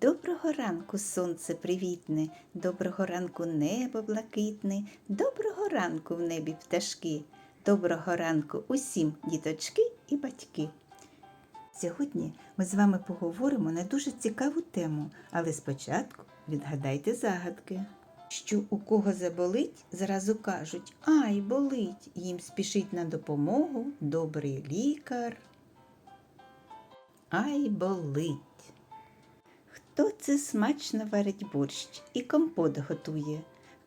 Доброго ранку, сонце привітне, доброго ранку небо блакитне, доброго ранку в небі пташки, доброго ранку усім діточки і батьки. Сьогодні ми з вами поговоримо на дуже цікаву тему, але спочатку відгадайте загадки. Що у кого заболить, зразу кажуть Ай, болить! Їм спішить на допомогу добрий лікар. Ай, болить! Хто це смачно варить борщ і компот готує,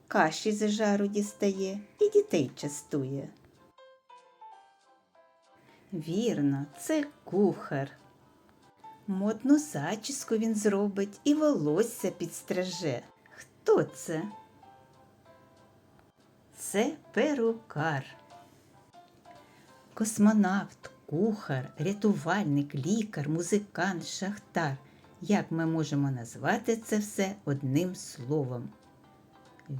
каші з жару дістає і дітей частує? Вірно, це кухар. Модну зачіску він зробить і волосся підстриже. Хто це? Це перукар. Космонавт, кухар, рятувальник, лікар, музикант, шахтар. Як ми можемо назвати це все одним словом?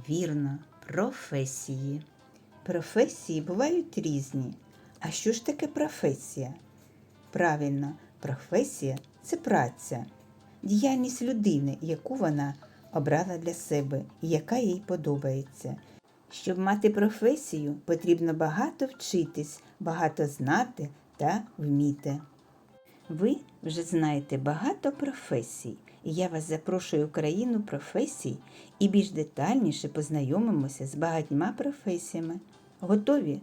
Вірно, професії. Професії бувають різні. А що ж таке професія? Правильно, професія це праця, діяльність людини, яку вона обрала для себе і яка їй подобається. Щоб мати професію, потрібно багато вчитись, багато знати та вміти. Ви вже знаєте багато професій, я вас запрошую в країну професій і більш детальніше познайомимося з багатьма професіями. Готові?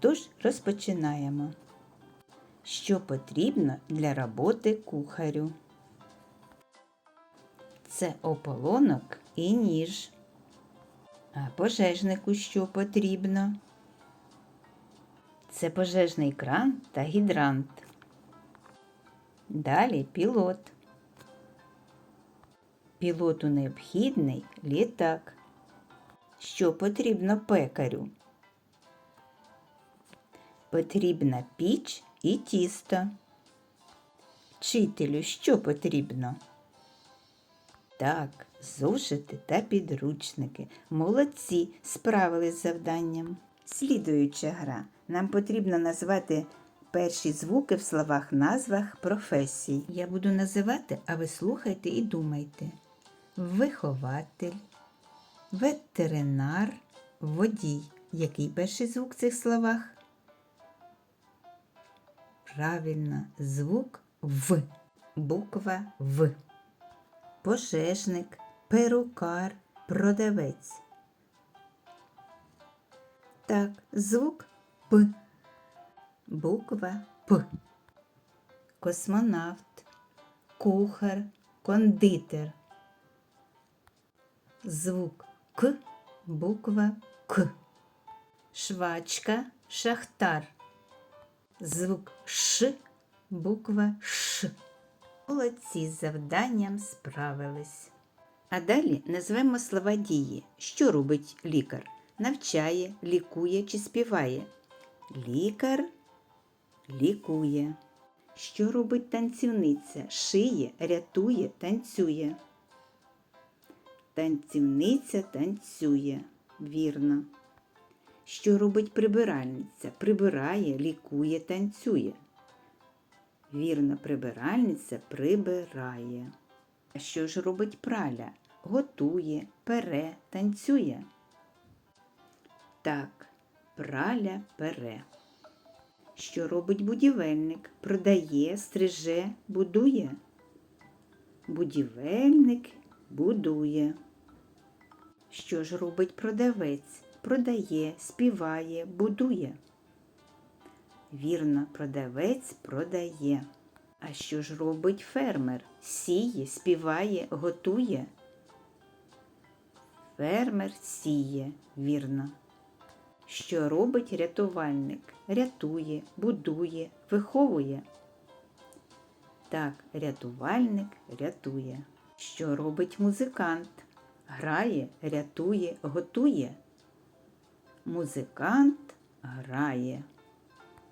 Тож розпочинаємо. Що потрібно для роботи кухарю? Це ополонок і ніж. А пожежнику що потрібно? Це пожежний кран та гідрант. Далі пілот. Пілоту необхідний літак. Що потрібно пекарю? Потрібна піч і тісто. Вчителю що потрібно? Так, зошити та підручники. Молодці справились з завданням. Слідуюча гра. Нам потрібно назвати перші звуки в словах назвах професій. Я буду називати, а ви слухайте і думайте. Вихователь, ветеринар, водій. Який перший звук в цих словах? Правильно, звук В. Буква В. Пожежник, перукар, продавець. Так, звук П. Буква П. Космонавт, кухар, кондитер. Звук К, буква К. Швачка, шахтар. Звук Ш, буква Ш. Молодці з завданням справились. А далі назвемо слова дії. Що робить лікар? Навчає, лікує чи співає. Лікар лікує. Що робить танцівниця? Шиє, рятує, танцює. Танцівниця танцює. Вірно. Що робить прибиральниця? Прибирає, лікує, танцює. Вірно, прибиральниця прибирає. А що ж робить праля? Готує, пере, танцює. Так, праля пере. Що робить будівельник? Продає, стриже, будує. Будівельник будує. Що ж робить продавець? Продає, співає, будує. Вірно, продавець продає. А що ж робить фермер? Сіє, співає, готує. Фермер сіє, вірно. Що робить рятувальник? Рятує, будує, виховує. Так, рятувальник рятує. Що робить музикант? Грає, рятує, готує. Музикант грає.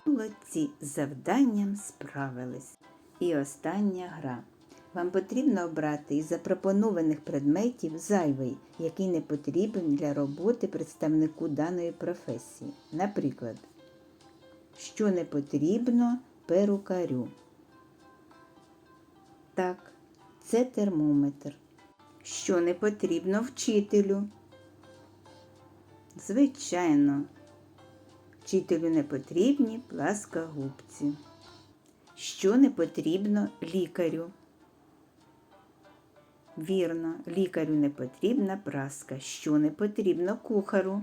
Молодці з завданням справились. І остання гра. Вам потрібно обрати із запропонованих предметів зайвий, який не потрібен для роботи представнику даної професії. Наприклад, що не потрібно перукарю. Так, Це термометр. Що не потрібно вчителю? Звичайно, вчителю не потрібні пласкогубці. Що не потрібно лікарю? Вірно, лікарю не потрібна праска. Що не потрібно кухару?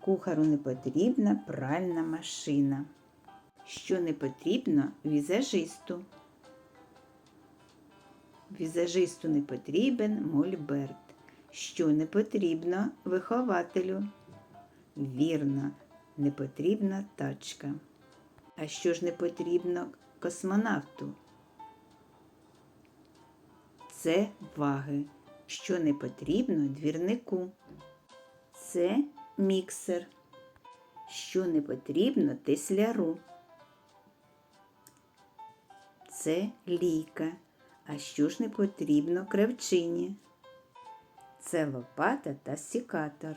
Кухару не потрібна пральна машина. Що не потрібно візажисту? Візажисту не потрібен мольберт. Що не потрібно вихователю? Вірно, не потрібна тачка. А що ж не потрібно космонавту? Це ваги. Що не потрібно двірнику? Це міксер. Що не потрібно тесляру? Це лійка. А що ж не потрібно кравчині? Це лопата та сікатор.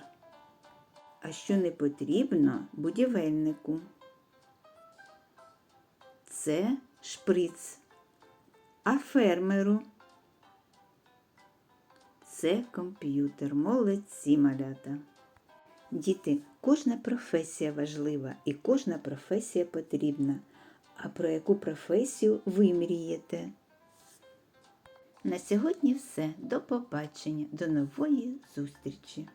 А що не потрібно будівельнику? Це шприц. А фермеру? Це комп'ютер. Молодці малята. Діти, кожна професія важлива і кожна професія потрібна. А про яку професію ви мрієте? На сьогодні все. До побачення, до нової зустрічі!